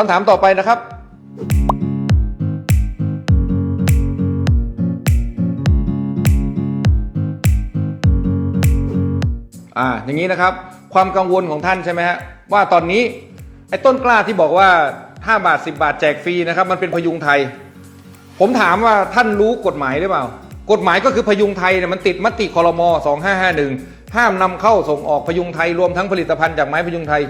คำถามต่อไปนะครับ อ่า อย่างนี้นะครับ ความกังวลของท่านใช่ไหมฮะ ว่าตอนนี้ ไอ้ต้นกล้าที่บอกว่า 5 บาท 10 บาทแจกฟรีนะครับ มันเป็นพยุงไทย ผมถามว่าท่านรู้กฎหมายหรือเปล่า กฎหมายก็คือพยุงไทยเนี่ยมันติดมติคอรมอ2551 ห้ามนำเข้าส่งออกพยุงไทยรวมทั้งผลิตภัณฑ์จากไม้พยุงไทย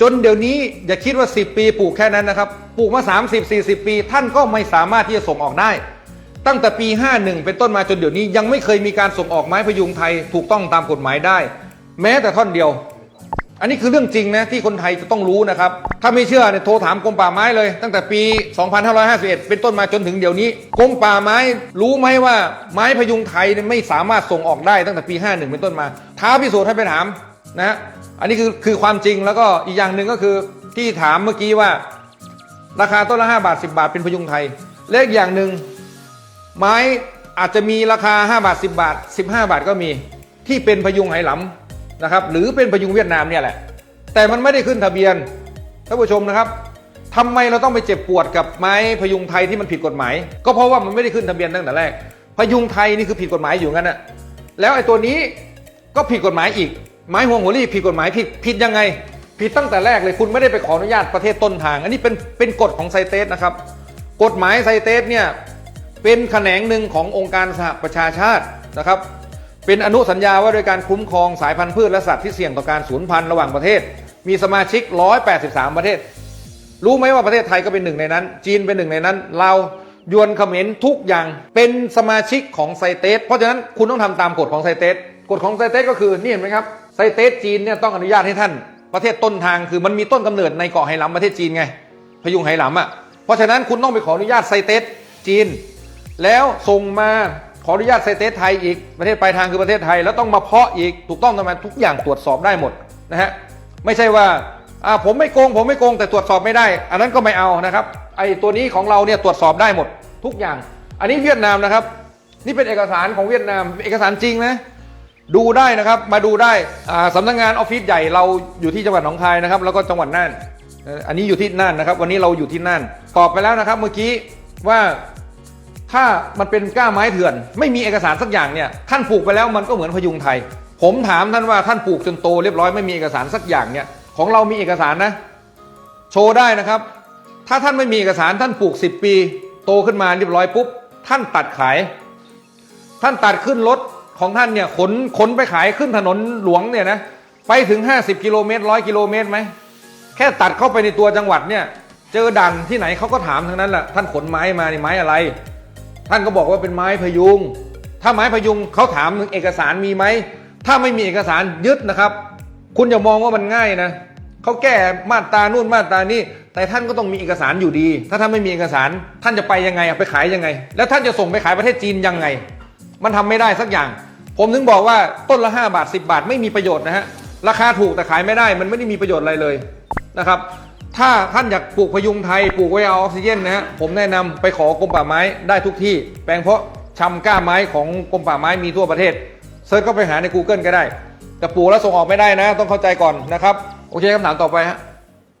จนเดี๋ยวนี้อย่าคิดว่า 10 ปีปลูกแค่นั้นนะครับ ปลูกมา 30 40 ปี ท่านก็ไม่สามารถที่จะส่งออกได้ ตั้งแต่ปี 51 เป็นต้นมาจนเดี๋ยวนี้ยังไม่เคยมีการส่งออกไม้พยุงไทยถูกต้องตามกฎหมายได้ แม้แต่ท่อนเดียว อันนี้คือเรื่องจริงนะที่คนไทยจะต้องรู้นะครับ ถ้าไม่เชื่อเนี่ยโทรถามกรมป่าไม้เลย ตั้งแต่ปี 2551 เป็นต้นมาจนถึงเดี๋ยวนี้กรมป่าไม้รู้ไหมว่าไม้พยุงไทยไม่สามารถส่งออกได้ตั้งแต่ปี 51 เป็นต้นมาท้าพิสูจน์ให้ไปถาม นะฮะอันนี้คือคือความจริงแล้วก็อีกอย่างหนึ่งก็คือที่ถามเมื่อกี้ว่า ราคาต้นละ 5 บาท 10 บาทเป็นพยุงไทยและอีกอย่างหนึ่งไม้อาจจะมีราคา 5 บาท 10 บาท 15 บาทก็มีที่เป็นพยุงไหหลำนะครับหรือเป็นพยุงเวียดนามเนี่ยแหละ แต่มันไม่ได้ขึ้นทะเบียนท่านผู้ชมนะครับทำไมเราต้องไปเจ็บปวดกับไม้พยุงไทยที่มันผิดกฎหมาย ก็เพราะว่ามันไม่ได้ขึ้นทะเบียนตั้งแต่แรก พยุงไทยนี่คือผิดกฎหมายอยู่งั้นอะแล้วไอ้ตัวนี้ ก็ผิดกฎหมายอีก ไม้ห่วงหัวรี่ผิดกฎหมายผิดผิดยังไง ผิดตั้งแต่แรกเลยคุณไม่ได้ไปขออนุญาตประเทศต้นทาง อันนี้เป็นเป็นกฎของไซเตสนะครับ กฎหมายไซเตสเนี่ยเป็นแขนงหนึ่งขององค์การสหประชาชาตินะครับ เป็นอนุสัญญาว่าโดยการคุ้มครองสายพันธุ์พืชและสัตว์ที่เสี่ยงต่อการสูญพันธุ์ระหว่างประเทศ มีสมาชิก 183 ประเทศ รู้ไหมว่าประเทศไทยก็เป็นหนึ่งในนั้น จีนเป็นหนึ่งในนั้นลายวนเขมรทุกอย่างเป็นสมาชิกของไซเตสเพราะฉะนั้นคุณต้องทำตามกฎของไซเตส กฎของไซเตสก็คือนี่เห็นไหมครับไซเตสจีนเนี่ยต้องอนุญาตให้ท่าน ประเทศต้นทางคือมันมีต้นกำเนิดในเกาะไหหลำประเทศจีนไง พยุงไหหลำอะเพราะฉะนั้นคุณต้องไปขออนุญาตไซเตสจีน แล้วส่งมาขออนุญาตไซเตสไทยอีกประเทศปลายทางคือประเทศไทย แล้วต้องมาเพาะอีกถูกต้องทำไมทุกอย่างตรวจสอบได้หมดนะฮะไม่ใช่ว่าอ่าผมไม่โกง ผมไม่โกงแต่ตรวจสอบไม่ได้ อันนั้นก็ไม่เอานะครับไอตัวนี้ของเราเนี่ยตรวจสอบได้หมด ทุกอย่าง อันนี้เวียดนามนะครับ นี่เป็นเอกสารของเวียดนามเอกสารจริงนะ ดูได้นะครับมาดูได้อ่าสำนักงานออฟฟิศใหญ่เราอยู่ที่จังหวัดหนองคายนะครับ แล้วก็จังหวัดน่านอันนี้อยู่ที่น่านนะครับ วันนี้เราอยู่ที่น่านตอบไปแล้วนะครับ เมื่อกี้ว่าถ้ามันเป็นก้าไม้เถื่อน ไม่มีเอกสารสักอย่างเนี่ยท่านปลูกไปแล้วมันก็เหมือนพยุงไทย ผมถามท่านว่าท่านปลูกจนโตเรียบร้อยไม่มีเอกสารสักอย่างเนี่ยของเรามีเอกสารนะ โชว์ได้นะครับ ถ้าท่านไม่มีเอกสารท่านปลูก 10 ปี โตขึ้นมาเรียบร้อยปุ๊บท่านตัดขาย ท่านตัดขึ้นรถ ของท่านเนี่ยขนขนไปขายขึ้นถนนหลวงเนี่ยนะไปถึง 50 กิโลเมตรร้อยกิโลเมตรไหมแค่ตัดเข้าไปในตัวจังหวัดเนี่ย เจอด่านที่ไหนเขาก็ถามทั้งนั้นแหละท่านขนไม้มานี่ไม้อะไร ท่านก็บอกว่าเป็นไม้พยุง ถ้าไม้พยุงเขาถามถึงเอกสารมีไหมถ้าไม่มีเอกสารยึดนะครับ คุณอย่ามองว่ามันง่ายนะเขาแก้มาตรานู่นมาตรานี่แต่ท่านก็ต้องมีเอกสารอยู่ดี ถ้าท่านไม่มีเอกสาร ท่านจะไปยังไงไปขายยังไง แล้วท่านจะส่งไปขายประเทศจีนยังไง มันทำไม่ได้สักอย่าง ผมถึงบอกว่าต้นละ 5 บาท 10 บาทไม่มีประโยชน์นะฮะราคาถูกแต่ขายไม่ได้ มันไม่ได้มีประโยชน์อะไรเลยนะครับถ้าท่านอยากปลูกพยุงไทยปลูกไว้เอาออกซิเจนนะฮะผมแนะนำไปขอกรมป่าไม้ได้ทุกที่ แปลงเพาะชำก้าไม้ของกรมป่าไม้มีทั่วประเทศเซิร์ชก็ไปหาใน Google ก็ได้ แต่ปลูกแล้วส่งออกไม่ได้นะ ต้องเข้าใจก่อนนะครับ โอเคคำถามต่อไปฮะ